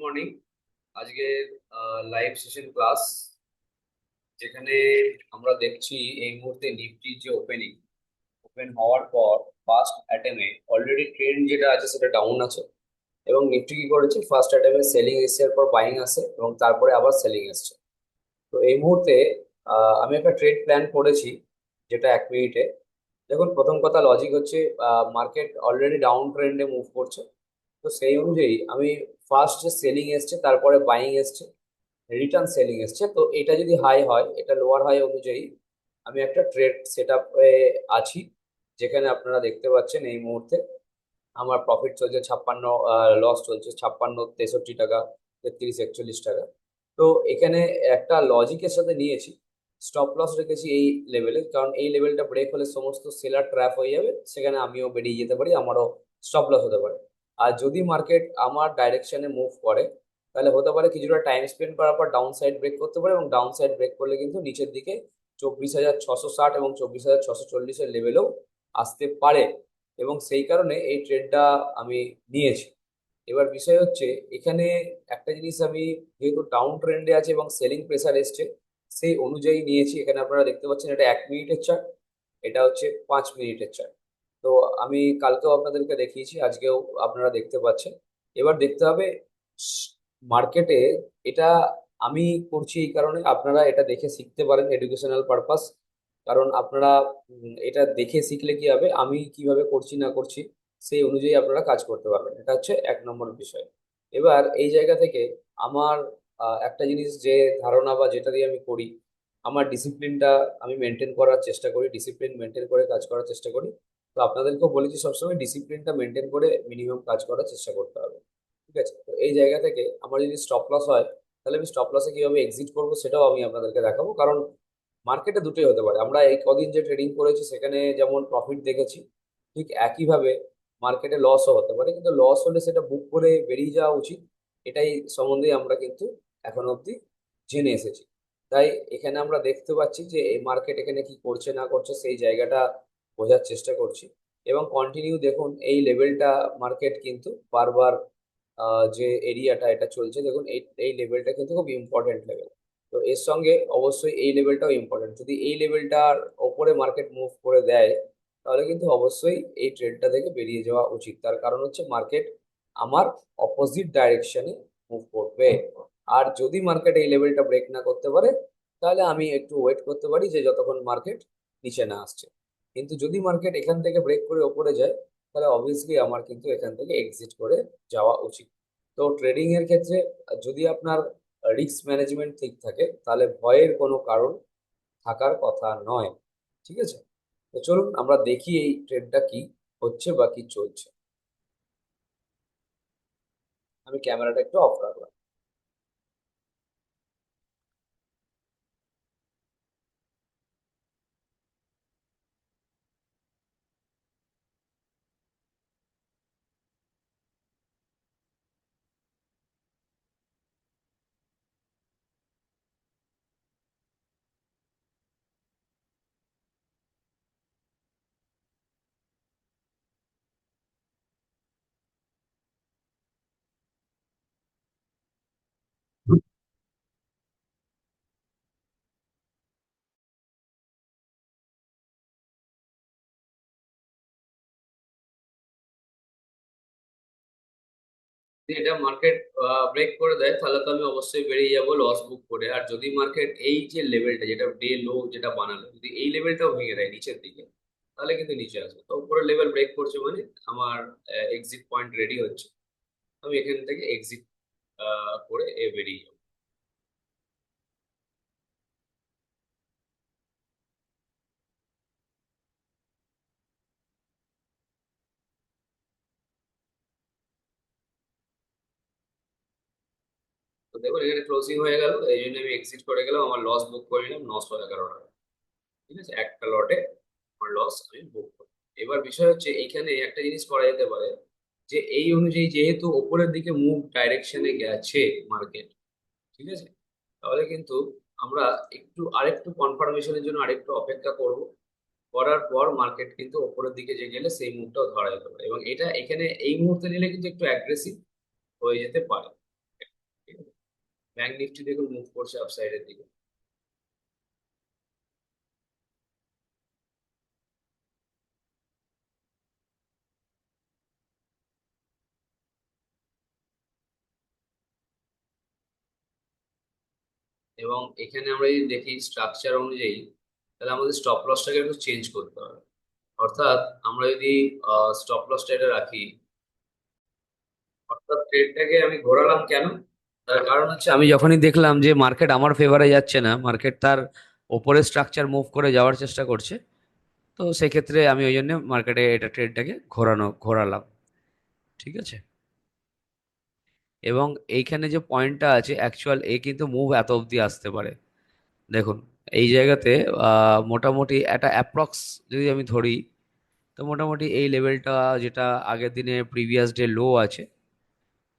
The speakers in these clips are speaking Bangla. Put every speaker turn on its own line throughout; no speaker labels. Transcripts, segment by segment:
মর্নিং আজকে লাইভ সেশন ক্লাস যেখানে আমরা দেখছি এই মুহূর্তে নিফটি যে ওপেনিং ওপেন হওয়ার পর ফার্স্ট অ্যাটেমে অলরেডি ট্রেন্ড যেটা আছে সেটা ডাউন আছে এবং নিফটি কি করেছে? ফার্স্ট অ্যাটেমে সেলিং এসছে এরপর বাইং আসে এবং তারপরে আবার সেলিং এসছে। তো এই মুহূর্তে আমি একটা ট্রেড প্ল্যান করেছি যেটা এক মিনিটে। দেখুন, প্রথম কথা লজিক হচ্ছে মার্কেট অলরেডি ডাউন ট্রেন্ডে মুভ করছে। তো সেই অনুযায়ী আমি ফার্স্ট যে সেলিং এসছে, তারপরে বাইং এসছে রিটার্ন সেলিং এসছে, তো এটা যদি হাই হয়, এটা লোয়ার হাই অনুযায়ী আমি একটা ট্রেড সেট আপে আছি, যেখানে আপনারা দেখতে পাচ্ছেন এই মুহূর্তে আমার প্রফিট চলছে ছাপ্পান্ন লস চলছে ছাপ্পান্ন, তেষট্টি টাকা, তেত্রিশ, একচল্লিশ টাকা। তো এখানে একটা লজিকের সাথে নিয়েছি স্টপ লস রেখেছি এই লেভেলে কারণ এই লেভেলটা ব্রেক হলে সমস্ত সেলার ট্র্যাপ হয়ে যাবে, সেখানে আমিও বেরিয়ে যেতে পারি, আমারও স্টপ লস হতে পারে। আর যদি মার্কেট আমার ডাইরেকশনে মুভ করে, তাহলে হতে পারে কিছুটা টাইম স্পেন্ড করার পর ডাউন সাইড ব্রেক করতে পারে এবং ডাউন সাইড ব্রেক করলে কিন্তু নিচের দিকে চব্বিশ হাজার ছশো ষাট এবং চব্বিশ হাজার ছশো চল্লিশের লেভেলেও আসতে পারে। এবং সেই কারণে এই ট্রেডটা আমি নিয়েছি। এবার বিষয় হচ্ছে, এখানে একটা জিনিস আমি যেহেতু ডাউন ট্রেন্ডে আছে এবং সেলিং প্রেসার এসছে, সেই অনুযায়ী নিয়েছি। এখানে আপনারা দেখতে পাচ্ছেন এটা এক মিনিটের চার্ট এটা হচ্ছে পাঁচ মিনিটের চার্ট তো আমি কালকেও আপনাদেরকে দেখিয়েছি, আজকেও আপনারা দেখতে পাচ্ছেন। এবার দেখতে হবে মার্কেটে এটা আমি করছি এই কারণে আপনারা এটা দেখে শিখতে পারেন এডুকেশনাল পারপাস কারণ আপনারা এটা দেখে শিখলে কি হবে, আমি কীভাবে করছি না করছি সেই অনুযায়ী আপনারা কাজ করতে পারবেন। এটা হচ্ছে এক নম্বর বিষয়। এবার এই জায়গা থেকে আমার একটা জিনিস যে ধারণা বা যেটা দিয়ে আমি করি, আমার ডিসিপ্লিনটা আমি মেনটেন করার চেষ্টা করি ডিসিপ্লিন মেনটেন করে কাজ করার চেষ্টা করি। তো আপনাদেরকেও বলেছি সবসময় ডিসিপ্লিনটা মেনটেন করে মিনিমাম কাজ করার চেষ্টা করতে হবে, ঠিক আছে? তো এই জায়গা থেকে আমার যদি স্টপ লস হয়, তাহলে আমি স্টপ লসে কীভাবে এক্সিট করব সেটাও আমি আপনাদেরকে দেখাবো। কারণ মার্কেটে দুটোই হতে পারে। আমরা এই কদিন যে ট্রেডিং করেছি সেখানে যেমন প্রফিট দেখেছি, ঠিক একইভাবে মার্কেটে লসও হতে পারে। কিন্তু লস হলে সেটা বুক করে বেরিয়ে যাওয়া উচিত। এটাই সম্বন্ধে আমরা কিন্তু এখন অবধি জেনে এসেছি। তাই এখানে আমরা দেখতে পাচ্ছি যে এই মার্কেট এখানে কি করছে না করছে সেই জায়গাটা বোঝার চেষ্টা করছি। এবং কন্টিনিউ দেখুন, এই লেভেলটা মার্কেট কিন্তু বারবার যে এরিয়াটা এটা চলছে, দেখুন, এই এই লেভেলটা কিন্তু খুব ইম্পর্টেন্ট লেভেল তো এর সঙ্গে অবশ্যই এই লেভেলটাও ইম্পর্টেন্ট যদি এই লেভেলটার ওপরে মার্কেট মুভ করে দেয়, তাহলে কিন্তু অবশ্যই এই ট্রেডটা থেকে বেরিয়ে যাওয়া উচিত। তার কারণ হচ্ছে মার্কেট আমার অপোজিট ডাইরেকশনে মুভ করবে। আর যদি মার্কেট এই লেভেলটা ব্রেক না করতে পারে, তাহলে আমি একটু ওয়েট করতে পারি যে যতক্ষণ মার্কেট নিচে না আসছে। কিন্তু যদি মার্কেট এখান থেকে ব্রেক করে ওপরে যায়, তাহলে অবভিয়াসলি আমার কিন্তু এখান থেকে এক্সিট করে যাওয়া উচিত। তো ট্রেডিং এর ক্ষেত্রে যদি আপনার রিস্ক ম্যানেজমেন্ট ঠিক থাকে, তাহলে ভয়ের কোনো কারণ থাকার কথা নয়। ঠিক আছে? তো চলুন আমরা দেখি এই ট্রেডটা কি হচ্ছে বা কি চলছে। আমি ক্যামেরাটা একটু অফ রাখলাম। যদি এটা মার্কেট ব্রেক করে দেয়, তাহলে তো আমি অবশ্যই বেরিয়ে যাব লস বুক করে। আর যদি মার্কেট এই যে লেভেলটা যেটা ডে লো যেটা বানালো, যদি এই লেভেলটাও ভেঙে দেয় নিচের দিকে, তাহলে কিন্তু নিচে আসবে। তো উপরে লেভেল ব্রেক করছে মানে আমার এক্সিট পয়েন্ট রেডি হচ্ছে। আমি এখান থেকে এক্সিট করে বেরিয়ে যাব। তো দেখুন, এখানে ক্লোজিং হয়ে গেল। এই জন্য আমি এক্সিট করে গেলাম, আমার লস বুক করে নিলাম নশো এগারো টাকা। ঠিক আছে? একটা লটে আমার লস আমি বুক করি এবার বিষয় হচ্ছে এখানে একটা জিনিস করা যেতে পারে যে, এই অনুযায়ী যেহেতু ওপরের দিকে মুভ ডাইরেকশনে গেছে মার্কেট ঠিক আছে? তাহলে কিন্তু আমরা একটু আরেকটু কনফার্মেশনের জন্য আরেকটু অপেক্ষা করব। করার পর মার্কেট কিন্তু ওপরের দিকে যে গেলে সেই মুভটাও ধরা যেতে পারে। এবং এটা এখানে এই মুহূর্তে নিলে কিন্তু একটু অ্যাগ্রেসিভ হয়ে যেতে পারে। ব্যাংক নিফটি দেখুন মুভ করছে আপসাইডের দিকে। এবং এখানে আমরা যদি দেখি স্ট্রাকচার অনুযায়ী, তাহলে আমাদের স্টপ লসটাকে একটু চেঞ্জ করতে হবে। অর্থাৎ আমরা যদি স্টপ লসটা এটা রাখি, অর্থাৎ ট্রেডটাকে আমি ঘোরালাম কেন? কারণ হচ্ছে আমি যখনই দেখলাম যে মার্কেট আমার ফেভারে যাচ্ছে না মার্কেট তার ওপরে স্ট্রাকচার মুভ করে যাওয়ার চেষ্টা করছে, তো সেক্ষেত্রে আমি ওই জন্য মার্কেটে এটা ট্রেডটাকে ঘোরানো, ঘোরালাম। ঠিক আছে? এবং এইখানে যে পয়েন্টটা আছে অ্যাকচুয়াল এ কিন্তু মুভ এত অবধি আসতে পারে। দেখুন, এই জায়গাতে মোটামুটি একটা অ্যাপ্রক্স যদি আমি ধরি, তো মোটামুটি এই লেভেলটা যেটা আগের দিনে প্রিভিয়াস ডে লো আছে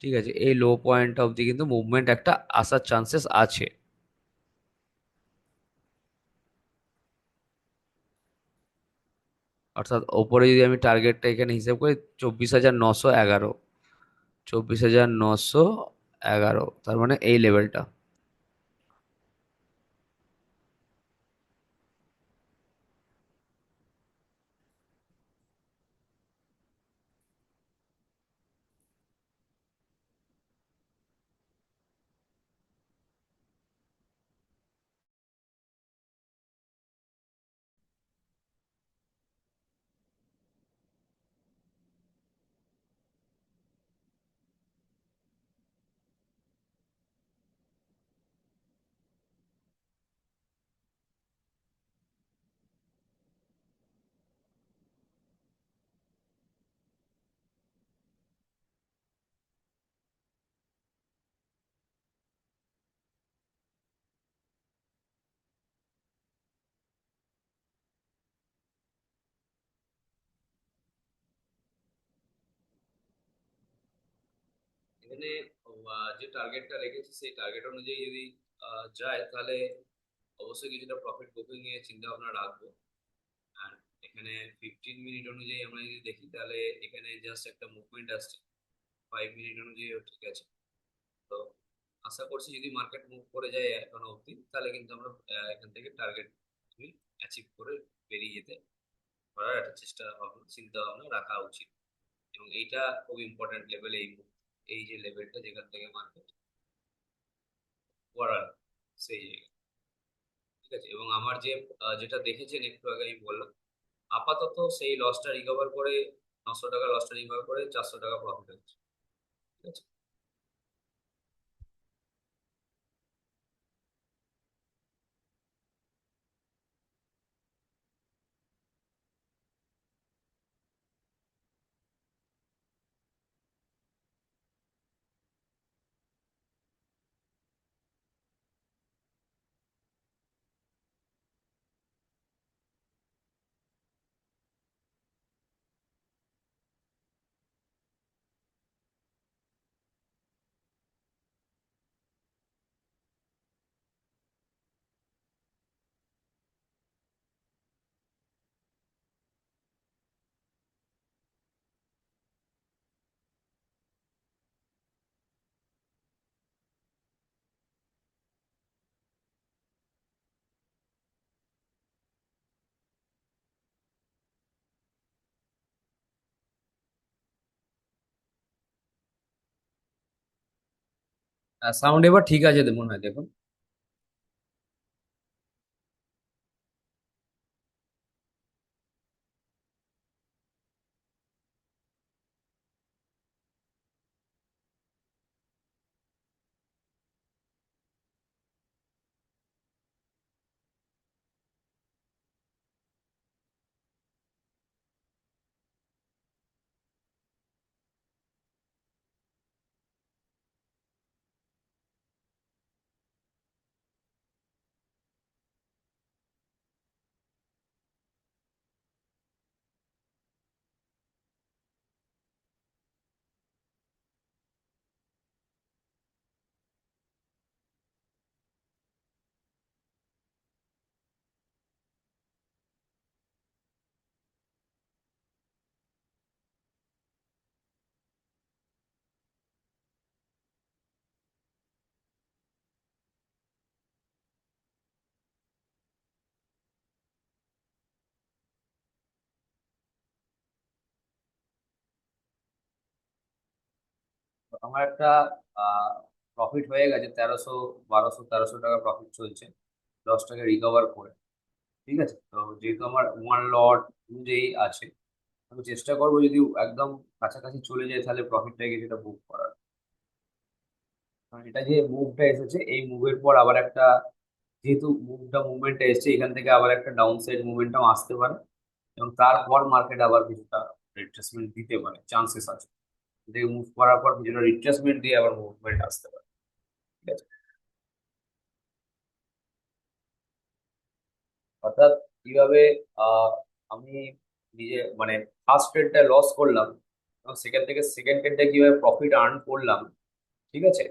ঠিক আছে? এই লো পয়েন্ট অবধি কিন্তু মুভমেন্ট একটা আসার চান্সেস আছে। অর্থাৎ ওপরে যদি আমি টার্গেটটা এখানে হিসেব করি, চব্বিশ হাজার নশো এগারো। চব্বিশ হাজার নশো এগারো, তার মানে এই লেভেলটা এখানে যে টার্গেটটা রেখেছি, সেই টার্গেট অনুযায়ী যদি যায়, তাহলে অবশ্যই কিছুটা প্রফিট বুকিং এর চিন্তা ভাবনা রাখব। আর এখানে ফিফটিন মিনিট অনুযায়ী আমরা যদি দেখি, তাহলে এখানে জাস্ট একটা মুভমেন্ট আসছে। ফাইভ মিনিট অনুযায়ী ঠিক আছে। তো আশা করছি যদি মার্কেট মুভ করে যায় এখনও অবধি, তাহলে কিন্তু আমরা এখান থেকে টার্গেট অ্যাচিভ করে বেরিয়ে যেতে পারার একটা চেষ্টা, ভাবনা চিন্তা ভাবনা রাখা উচিত। এবং এইটা খুব ইম্পর্টেন্ট লেভেল এই মুহূর্তে। এই যে লেভেলটা যেখান থেকে করার সেই জায়গা ঠিক আছে? এবং আমার যে যেটা দেখেছেন একটু আগে আমি বললাম, আপাতত সেই লসটা রিকভার করে নশো টাকা লসটা রিকভার করে চারশো টাকা প্রফিট হচ্ছে। ঠিক আছে? সাউন্ড এবার ঠিক আছে মনে হয় দেখুন। আমার একটা প্রফিট হয়ে গেছে তেরোশো, বারোশো, তেরোশো টাকা প্রফিট চলছে। দশ টাকা রিকভার করে। ঠিক আছে? তো যেহেতু আমার ওয়ান লট অনুযায়ী আছে, আমি চেষ্টা করব যদি একদম কাছাকাছি চলে যায় তাহলে প্রফিটটা সেটা বুক করার। এটা যে মুভটা এসেছে, এই মুভের পর আবার একটা, যেহেতু মুভটা মুভমেন্টটা এসেছে, এখান থেকে আবার একটা ডাউন সাইড মুভমেন্টটাও আসতে পারে এবং তারপর মার্কেট আবার কিছুটা রিট্রেসমেন্ট দিতে পারে চান্সেস আছে। থেকে মুভ করার পর কিছুটা রিট্রেসমেন্ট দিয়ে আবার মুভমেন্ট আসতে পারে। ঠিক আছে? অর্থাৎ কীভাবে আমি নিজে মানে ফার্স্ট ট্রেডটা লস করলাম সেখান থেকে সেকেন্ড ট্রেডটা কীভাবে প্রফিট আর্ন করলাম, ঠিক আছে?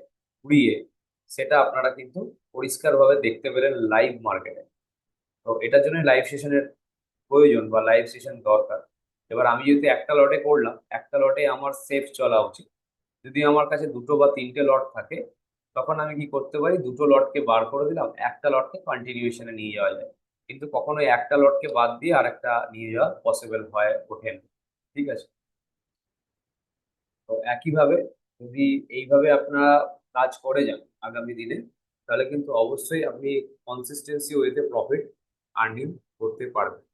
ঘুরিয়ে সেটা আপনারা কিন্তু পরিষ্কারভাবে দেখতে পেলেন লাইভ মার্কেটে তো এটার জন্য লাইভ সেশনের প্রয়োজন বা লাইভ সেশন দরকার। এবার আমি যদি একটা লটে করলাম, একটা লটে আমার সেফ চলা উচিত। যদি আমার কাছে দুটো বা তিনটে লট থাকে, তখন আমি কি করতে পারি? দুটো লটকে বার করে দিলাম, একটা লটকে কন্টিনিউশনে নিয়ে যাওয়া যায়। কিন্তু কখনোই একটা লটকে বাদ দিয়ে আর একটা নিয়ে যাওয়া পসিবল হয়, ওঠে না। ঠিক আছে? তো একইভাবে যদি এইভাবে আপনারা কাজ করে যান আগামী দিনে, তাহলে কিন্তু অবশ্যই আপনি কনসিস্টেন্সি ওয়েতে প্রফিট আর্নিং করতে পারবেন।